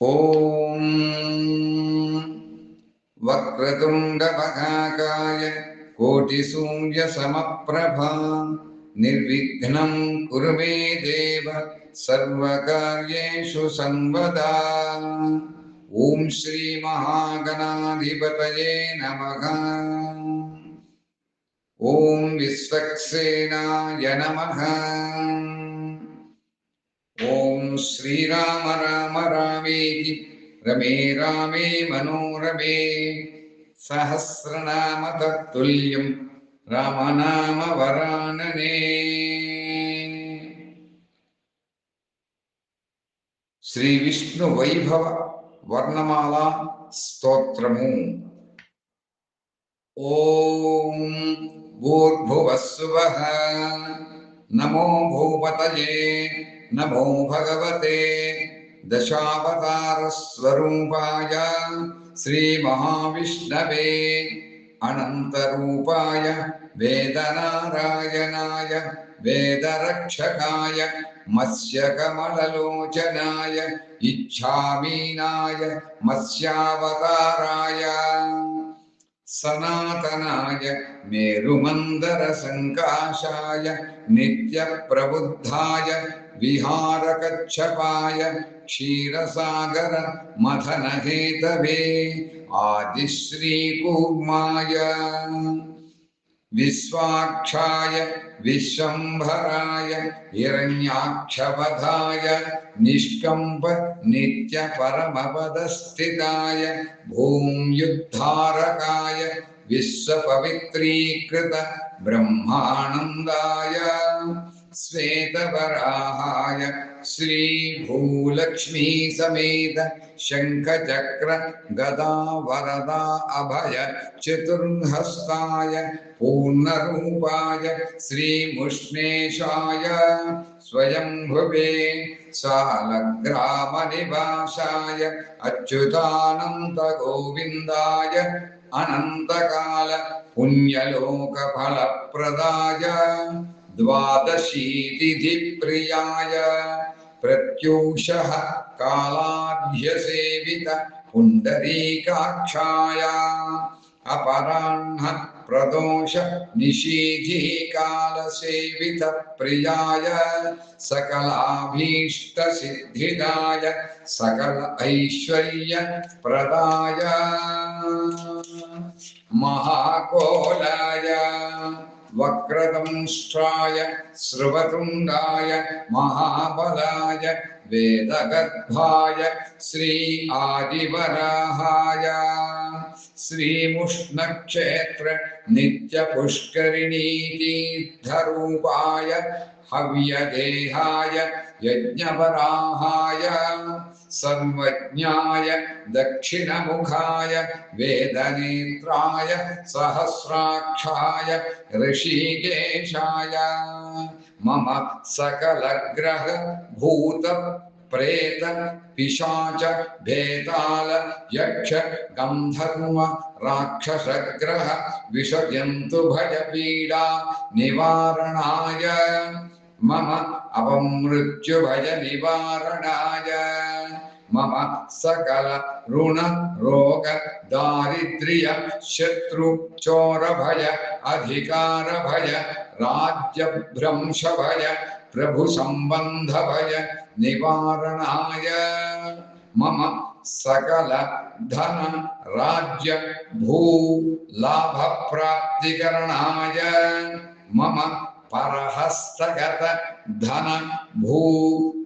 ॐ वक्रतुण्डमहाकाय कोटिसूर्यसमप्रभा निर्विघ्नं कुरु मे देव सर्वकार्येषु सर्वदा ॐ श्रीमहागणाधिपतये नमः ॐ विश्वक्सेनाय नमः ఓం శ్రీరామ రామ రామేతి రమే రామే మనోరమే. సహస్రనామ తత్తుల్యం రామనామ వరాననే. శ్రీ విష్ణు వైభవ వర్ణమాల స్తోత్రము. ఓం భూర్భువస్సువ. नमो भूपतये नमो भगवते दशावतारस्वरूपाय श्रीमहाविष्णवे अनन्तरूपाय वेदनारायणाय वेदरक्षकाय मत्स्यकमललोचनाय इच्छामीनाय मत्स्यावताराय। సనాతనాయ మేరుమందర సంకాశాయ నిత్య ప్రబుద్ధాయ విహారకచ్చపాయ క్షీరసాగర మథనహేతవే ఆదిశ్రీకూర్మాయ విశ్వాక్షాయ విశ్వంభరాయ హిరణ్యాక్షవధాయ నిష్కంప నిత్య పరమపదస్థితాయ భూమ్యుద్ధారకాయ విశ్వపవిత్రీకృత బ్రహ్మానందాయ శ్వేతవరాహాయ శ్రీభూలక్ష్మీ సమేత శంఖచక్ర గదా వరదా అభయ చతుర్హస్తాయ పూర్ణరూపాయ శ్రీముష్ణేశాయ స్వయంభువే द्वादशी प्रियाय प्रत्यूषः कालाभ्यसेवित पुण्डरीकाक्षाया अपराह्न प्रदोष निशीधि कालसेवित प्रियाय सकलाभीष्ट सिद्धिदाय सकल ऐश्वर्य प्रदाय महाकोलाय वक्रतंष्ट्राय स्रवतुण्डाय महाबलाय वेदगर्भाय श्री आदिवराहाय। श्रीमुष्णक्षेत्र नित्यपुष्करिणीतीर्थरूपाय हव्यदेहाय यज्ञवराहाय सर्वज्ञाय दक्षिणमुखाय, वेदनेत्राय, सहस्राक्षाय, ऋषिकेशाय। मम सकलग्रह भूत प्रेत पिशाच भेताल यक्ष गंधर्व राक्षसग्रह, विषजन्तुभयपीडा, निवारणाय। मम निवारणाय मम सकल ऋण रोग दारिद्र्य शत्रु चोर भय अधिकार भय राज्य भ्रंश भय प्रभु संबंध भय निवारणाय मम सकल धन राज्य भू लाभ प्राप्तिकरणाय मम परहस्तगत धन भू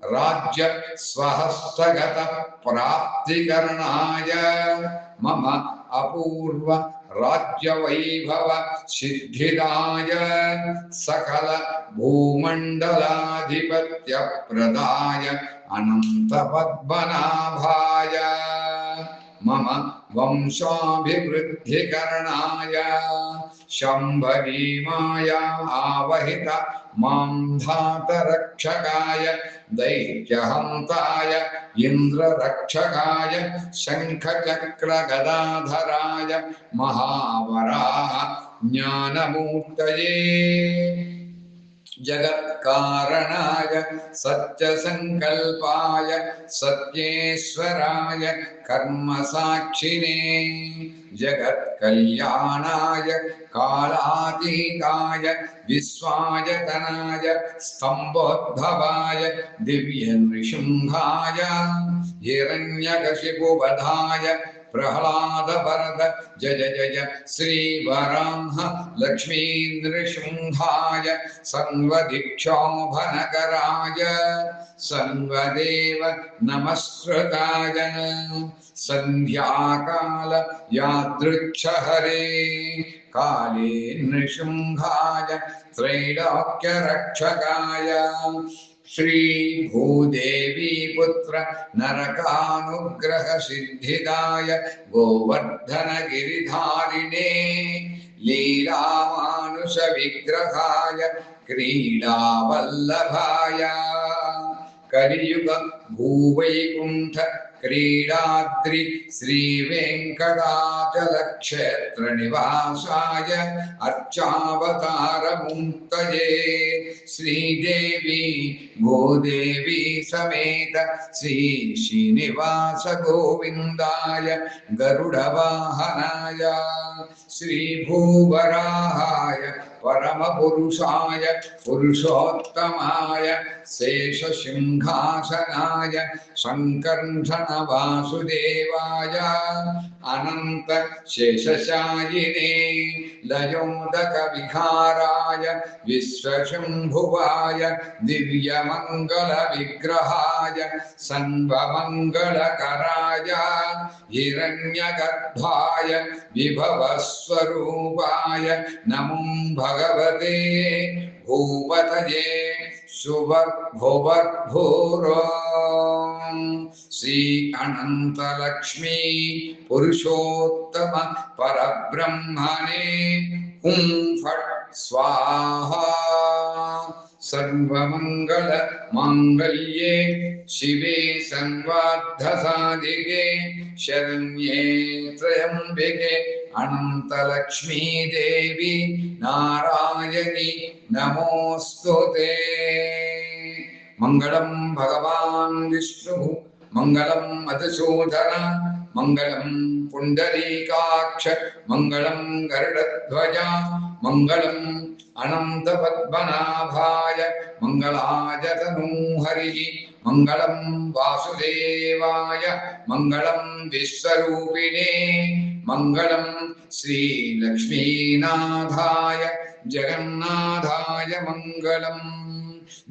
राज्य स्वहस्तगत प्राप्तिकरणाय मम अपूर्व राज्य वैभव सिद्धिदाय सकल भूमंडलाधिपत्य प्रदाय अनंत पद्मनाभाय मम वंशाभिवृद्धिकरणाय शम्भरीमाय आवहित माँ धातरक्षकाय दैत्यहन्ताय इन्द्ररक्षकाय शङ्खचक्रगदाधराय महावराः ज्ञानमूर्तये। जगत्कारणाय सत्यसङ्कल्पाय सत्येश्वराय कर्मसाक्षिणे जगत्कल्याणाय कालातीताय विश्वायतनाय स्तम्भोद्भवाय दिव्यनृशृङ्गाय हिरण्यकशिपुवधाय प्रह्लादवरद। जय जय श्रीवराह लक्ष्मीन्द्रशृङ्गाय सर्वदिक्षोभनकराय सर्वदेव नमस्कृताय सन्ध्याकाल यादृच्छहरे काले नृशृङ्गाय त्रैलोक्यरक्षकाय। పుత్ర నరకానుగ్రహ సిద్ధిదాయ గోవర్ధన గిరిధారిణే లీలామానుష విగ్రహాయ క్రీడావల్లభాయ కలియుగ భూవైకుంఠ క్రీడాద్రి శ్రీ వెంకటాచల క్షేత్ర నివాసాయ అర్చావతారముంతయే श्रीदेवी भूदेवी समेत श्री श्रीनिवास गोविन्दाय गरुडवाहनाय श्रीभूवराहाय परमपुरुषाय, पुरुषोत्तमाय शेष सिंहासनाय शेषसिंहासनाय शङ्कर्षणवासुदेवाय अनन्त शेषशायिने लयोदकविहाराय, विश्वशम्भुवाय, दिव्यमङ्गलविग्रहाय सर्वमङ्गलकराय हिरण्यगर्भाय, विभवस्वरूपाय, नमो भगवते भूपतये शुभर्भुवर्भूरो श्री अनन्तलक्ष्मी पुरुषोत्तम परब्रह्मणे हुं फट् स्वाहा। सर्वमङ्गल माङ्गल्ये शिवे सर्वार्धसाधिके शरण्ये त्र्यम्बिके अनन्तलक्ष्मी देवी नारायणी नमोऽस्तु ते मङ्गलं भगवान् विष्णुः मङ्गलं मधुसूदन मङ्गलं पुण्डरीकाक्ष मङ्गलं गरुडध्वजा मङ्गलम् अनन्तपद्मनाभाय मङ्गलाय तनूहरिः मङ्गलं वासुदेवाय मङ्गलं विश्वरूपिणे मङ्गलं श्रीलक्ष्मीनाथाय जगन्नाथाय मङ्गलम्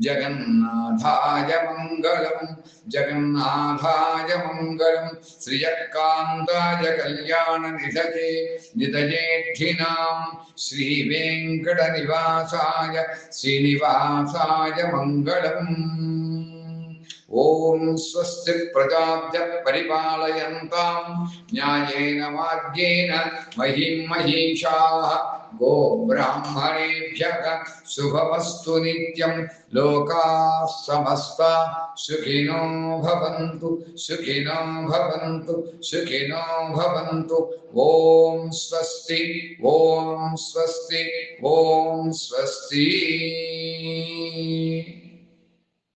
जगन्नाथाय मङ्गलम् जगन्नाथाय मङ्गलम् श्रियकान्ताय कल्याणनिधये निधयेद्धिनां श्रीवेङ्कटनिवासाय श्रीनिवासाय मङ्गलम्। ॐ स्वस्ति प्रजाभ्यः परिपालयन्तां न्यायेन मार्गेण महिं महिषाः गोब्राह्मणेभ्यः शुभमस्तु नित्यं लोकाः समस्ता सुखिनो भवन्तु सुखिनो भवन्तु सुखिनो भवन्तु। ॐ स्वस्ति ॐ स्वस्ति ॐ स्वस्ति।